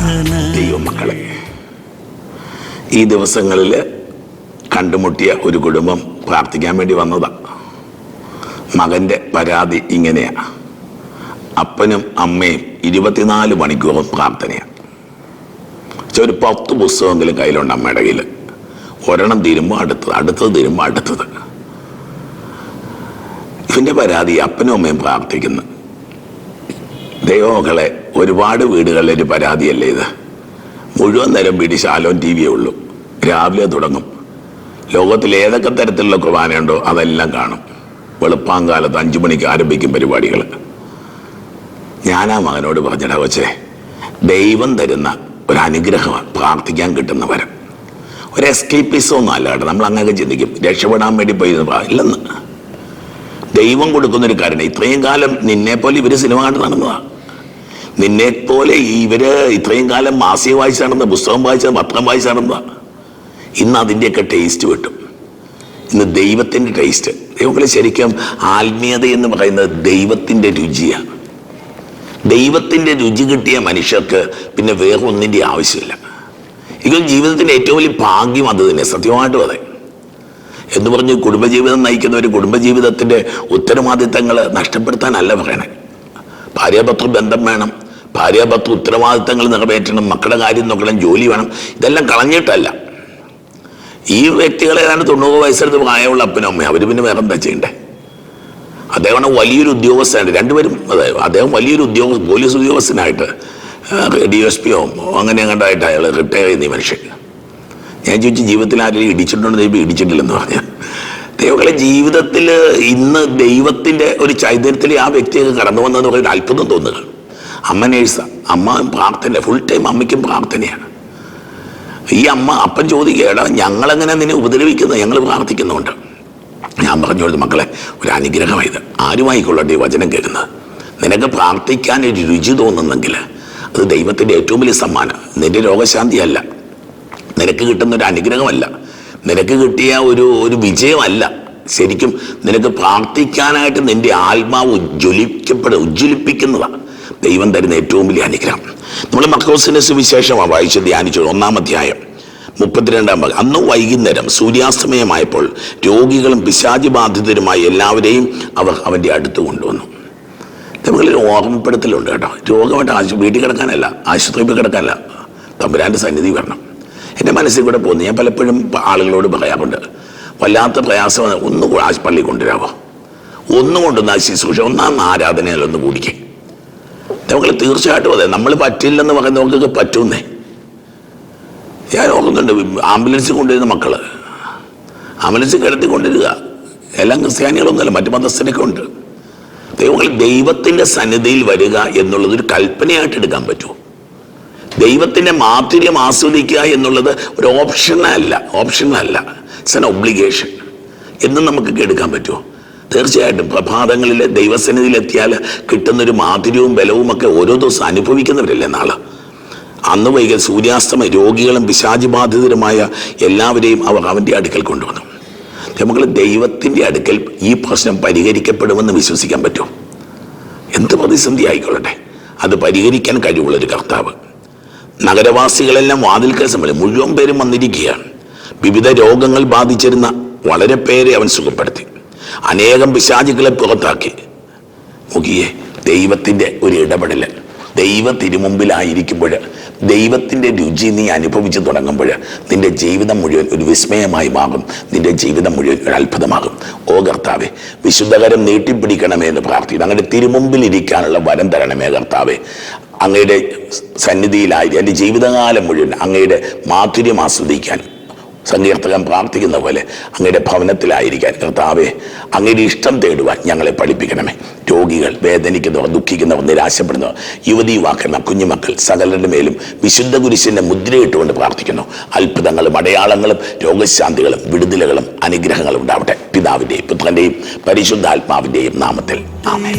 ദൈവമക്കളെ ഈ ദിവസങ്ങളിൽ കണ്ടുമുട്ടിയ ഒരു കുടുംബം പ്രാർത്ഥിക്കാൻ വേണ്ടി വന്നതാ. മകന്റെ പരാതി ഇങ്ങനെയാ. അപ്പനും അമ്മയും ഇരുപത്തിനാല് മണിക്കൂറും പ്രാർത്ഥനയാണ് ഒരു പത്ത് പുസ്തകമെങ്കിലും കയ്യിലുണ്ട് അമ്മയുടെ കയ്യിൽ ഒരെണ്ണം തീരുമ്പോൾ അടുത്തത് അടുത്തത് തീരുമ്പോൾ അടുത്തത്. ഇവന്റെ പരാതി അപ്പനും അമ്മയും പ്രാർത്ഥിക്കുന്നു. ദൈവമക്കളെ ഒരുപാട് വീടുകളിലെ ഒരു പരാതിയല്ലേ ഇത്? മുഴുവൻ നേരം വീട്ടിൽ ശാലോൻ ടി വിയേ ഉള്ളൂ. രാവിലെ തുടങ്ങും. ലോകത്തിൽ ഏതൊക്കെ തരത്തിലുള്ള കുർബാനയുണ്ടോ അതെല്ലാം കാണും. വെളുപ്പാങ്കാലത്ത് അഞ്ചു മണിക്ക് ആരംഭിക്കും പരിപാടികൾ. ഞാനാ മകനോട് പറഞ്ഞടാ കൊച്ചേ ദൈവം തരുന്ന ഒരു അനുഗ്രഹമാണ് പ്രാർത്ഥിക്കാൻ കിട്ടുന്ന വരം. ഒരു എസ്കേപ്പിസം ഒന്നും അല്ല കേട്ടോ നമ്മൾ അങ്ങനെയൊക്കെ ചിന്തിക്കും. രക്ഷപ്പെടാൻ വേണ്ടി പോയി ഇല്ലെന്ന്. ദൈവം കൊടുക്കുന്നൊരു കാരണം. ഇത്രയും കാലം നിന്നെപ്പോലെ പോലെ ഇവർ സിനിമ കണ്ട് നടന്നതാ. നിന്നെ പോലെ ഇവർ ഇത്രയും കാലം മാസിക വായിച്ച് നടന്ന പുസ്തകം വായിച്ച പത്രം വായിച്ച് നടന്നതാ ഇന്ന് അതിന്റെയൊക്കെ ടേസ്റ്റ് കിട്ടും. ഇന്ന് ദൈവത്തിന്റെ ടേസ്റ്റ് ദൈവങ്ങളെ ശരിക്കും ആത്മീയത എന്ന് പറയുന്നത് ദൈവത്തിന്റെ രുചിയാണ് ദൈവത്തിന്റെ രുചി കിട്ടിയ മനുഷ്യർക്ക് പിന്നെ വേറെ ഒന്നിന്റെ ആവശ്യമില്ല. എനിക്ക് ജീവിതത്തിന്റെ ഏറ്റവും വലിയ ഭാഗ്യം അത് തന്നെ സത്യമായിട്ടും അതെ. എന്ന് പറഞ്ഞ് കുടുംബജീവിതം നയിക്കുന്ന ഒരു കുടുംബജീവിതത്തിന്റെ ഉത്തരവാദിത്തങ്ങൾ നഷ്ടപ്പെടുത്താനല്ല പറയണേ. ഭാര്യാപത്ര ബന്ധം വേണം ഭാര്യാഭർത്തൃ ഉത്തരവാദിത്തങ്ങൾ നിറവേറ്റണം മക്കളുടെ കാര്യം നോക്കണം ജോലി വേണം ഇതെല്ലാം കളഞ്ഞിട്ടല്ല. ഈ വ്യക്തികളെ ഏതാണ്ട് തൊണ്ണൂറ് വയസ്സെടുത്ത് പ്രായമുള്ള അപ്പനും അമ്മയും അവർ പിന്നെ വേറെ എന്താ ചെയ്യണ്ടേ അദ്ദേഹമാണ് വലിയൊരു ഉദ്യോഗസ്ഥനായിട്ട് രണ്ടുപേരും അതെ അദ്ദേഹം വലിയൊരു ഉദ്യോഗ പോലീസ് ഉദ്യോഗസ്ഥനായിട്ട് ഡി എസ് പിയോ അങ്ങനെ കണ്ടായിട്ട് അയാൾ റിട്ടയർ ചെയ്യുന്ന ഈ മനുഷ്യൻ. ഞാൻ ചോദിച്ചു ജീവിതത്തിൽ ആരെങ്കിലും ഇടിച്ചിട്ടുണ്ടോ ദൈവം ഇടിച്ചിട്ടില്ലെന്ന് പറഞ്ഞു. ദൈവങ്ങളെ ജീവിതത്തിൽ ഇന്ന് ദൈവത്തിന്റെ ഒരു ചൈതന്യത്തിൽ ആ വ്യക്തിയൊക്കെ കടന്നു വന്നതെന്ന് പറയുന്ന അത്ഭുതം തോന്നുക അമ്മ നേഴ്സാണ് അമ്മ പ്രാർത്ഥന ഫുൾ ടൈം അമ്മയ്ക്കും പ്രാർത്ഥനയാണ്. ഈ അമ്മ അപ്പൻ ചോദിക്കുകയാണ് ഞങ്ങളെങ്ങനെ നിന്നെ ഉപദ്രവിക്കുന്നത് ഞങ്ങൾ പ്രാർത്ഥിക്കുന്നുണ്ട്. ഞാൻ പറഞ്ഞോളൂ മക്കളെ ഒരു അനുഗ്രഹമായത് ആരുമായിക്കൊള്ളട്ടെ ഈ വചനം കേൾക്കുന്നത്? നിനക്ക് പ്രാർത്ഥിക്കാൻ ഒരു രുചി തോന്നുന്നെങ്കിൽ അത് ദൈവത്തിന്റെ ഏറ്റവും വലിയ സമ്മാനം. നിന്റെ രോഗശാന്തിയല്ല. നിനക്ക് കിട്ടുന്ന ഒരു അനുഗ്രഹമല്ല. നിനക്ക് കിട്ടിയ ഒരു ഒരു വിജയമല്ല. ശരിക്കും നിനക്ക് പ്രാർത്ഥിക്കാനായിട്ട് നിന്റെ ആത്മാവ് ഉജ്ജ്വലിക്കപ്പെടുക ഉജ്ജ്വലിപ്പിക്കുന്നതാണ് ദൈവം തരുന്ന ഏറ്റവും വലിയ അനുഗ്രഹം. നമ്മൾ മക്കോസിന്റെ സുവിശേഷമാണ് വായിച്ച് ധ്യാനിച്ചു. ഒന്നാം അധ്യായം മുപ്പത്തിരണ്ടാം ഭാഗം അന്ന് വൈകുന്നേരം സൂര്യാസ്തമയമായപ്പോൾ രോഗികളും പിശാചി ബാധിതരുമായി എല്ലാവരെയും അവർ അവന്റെ അടുത്ത് കൊണ്ടുവന്നു. തമ്മിൽ ഓർമ്മപ്പെടുത്തലുണ്ട് കേട്ടോ. രോഗമായിട്ട് ആശു വീട്ടിൽ കിടക്കാനല്ല ആശുപത്രിയിൽ കിടക്കാനല്ല. തമ്പുരാന്റെ സന്നിധി വരണം. എന്റെ മനസ്സിൽ കൂടെ പോകുന്നു. ഞാൻ പലപ്പോഴും ആളുകളോട് പറയാറുണ്ട് വല്ലാത്ത പ്രയാസം ഒന്ന് പള്ളി കൊണ്ടുവരാമോ ഒന്നും കൊണ്ടൊന്ന് ശുശ്രൂഷ ഒന്നാം ആരാധനയിലൊന്ന് കൂടിക്കേ. നമുക്ക് തീർച്ചയായിട്ടും അതെ. നമ്മൾ പറ്റില്ലെന്ന് പറയുന്ന നമുക്ക് പറ്റുന്നേ ഞാൻ ഓർക്കുന്നുണ്ട് ആംബുലൻസിൽ കൊണ്ടുവരുന്ന ആംബുലൻസിൽ കരുതി കൊണ്ടുവരിക എല്ലാം ക്രിസ്ത്യാനികളൊന്നുമല്ല മറ്റു മതസ്ഥരൊക്കെ ഉണ്ട്. ദൈവങ്ങൾ ദൈവത്തിന്റെ സന്നിധിയിൽ വരിക എന്നുള്ളത് ഒരു കൽപ്പനയായിട്ട് എടുക്കാൻ പറ്റുമോ? ദൈവത്തിന്റെ മാധുര്യം ആസ്വദിക്കുക എന്നുള്ളത് ഒരു ഓപ്ഷനല്ല ഓപ്ഷനല്ല. ഇറ്റ്സ് എൻ ഒബ്ലിഗേഷൻ എന്നും നമുക്കൊക്കെ എടുക്കാൻ പറ്റുമോ? തീർച്ചയായിട്ടും പ്രഭാതങ്ങളിൽ ദൈവസന്നിധിയിലെത്തിയാൽ കിട്ടുന്നൊരു മാധുര്യവും ബലവും ഒക്കെ ഓരോ ദിവസം അനുഭവിക്കുന്നവരല്ലേ നാളെ? അന്ന് വൈകൽ സൂര്യാസ്തമയ രോഗികളും പിശാചിബാധിതരുമായ എല്ലാവരെയും അവർ അവന്റെ അടുക്കൽ കൊണ്ടുവന്നു. നമുക്ക് ദൈവത്തിന്റെ അടുക്കൽ ഈ പ്രശ്നം പരിഹരിക്കപ്പെടുമെന്ന് വിശ്വസിക്കാൻ പറ്റും. എന്ത് പ്രതിസന്ധി ആയിക്കൊള്ളട്ടെ? അത് പരിഹരിക്കാൻ കഴിവുള്ളൊരു കർത്താവ്. നഗരവാസികളെല്ലാം വാതിൽക്കൽ സമയം മുഴുവൻ പേരും വന്നിരിക്കുകയാണ്. വിവിധ രോഗങ്ങൾ ബാധിച്ചിരുന്ന വളരെ പേരെ അവൻ സുഖപ്പെടുത്തി. അനേകം പിശാചുക്കളെ പുറത്താക്കി. നോക്കിയേ ദൈവത്തിന്റെ ഒരു ഇടപെടൽ ദൈവ തിരുമുമ്പിലായിരിക്കുമ്പോൾ ദൈവത്തിന്റെ രുചി നീ അനുഭവിച്ചു തുടങ്ങുമ്പോൾ നിന്റെ ജീവിതം മുഴുവൻ ഒരു വിസ്മയമായി മാറും. നിന്റെ ജീവിതം മുഴുവൻ ഒരു അത്ഭുതമാകും. ഓ കർത്താവെ വിശുദ്ധകരം നീട്ടിപ്പിടിക്കണമേ എന്ന് പ്രാർത്ഥിക്കുന്നു. അങ്ങയുടെ തിരുമുമ്പിൽ ഇരിക്കാനുള്ള വരം തരണമേ കർത്താവെ. അങ്ങയുടെ സന്നിധിയിലായി എന്റെ ജീവിതകാലം മുഴുവൻ അങ്ങയുടെ മാധുര്യം ആസ്വദിക്കാൻ സങ്കീർത്തകൻ പ്രാർത്ഥിക്കുന്ന പോലെ അങ്ങയുടെ ഭവനത്തിലായിരിക്കാൻ കർത്താവെ അങ്ങയുടെ ഇഷ്ടം തേടുവാൻ ഞങ്ങളെ പഠിപ്പിക്കണമേ. രോഗികൾ വേദനിക്കുന്നവർ ദുഃഖിക്കുന്നവർ നിരാശപ്പെടുന്നവർ യുവതി യുവാക്കന്മാർ കുഞ്ഞുമക്കൾ സകലരുടെ മേലും വിശുദ്ധ കുരിശിന്റെ മുദ്രയിട്ടുകൊണ്ട് പ്രാർത്ഥിക്കുന്നു. അത്ഭുതങ്ങളും അടയാളങ്ങളും രോഗശാന്തികളും വിടുതലുകളും അനുഗ്രഹങ്ങളും ഉണ്ടാവട്ടെ. പിതാവിന്റെയും പുത്രന്റെയും പരിശുദ്ധാത്മാവിന്റെയും നാമത്തിൽ. ആമേൻ.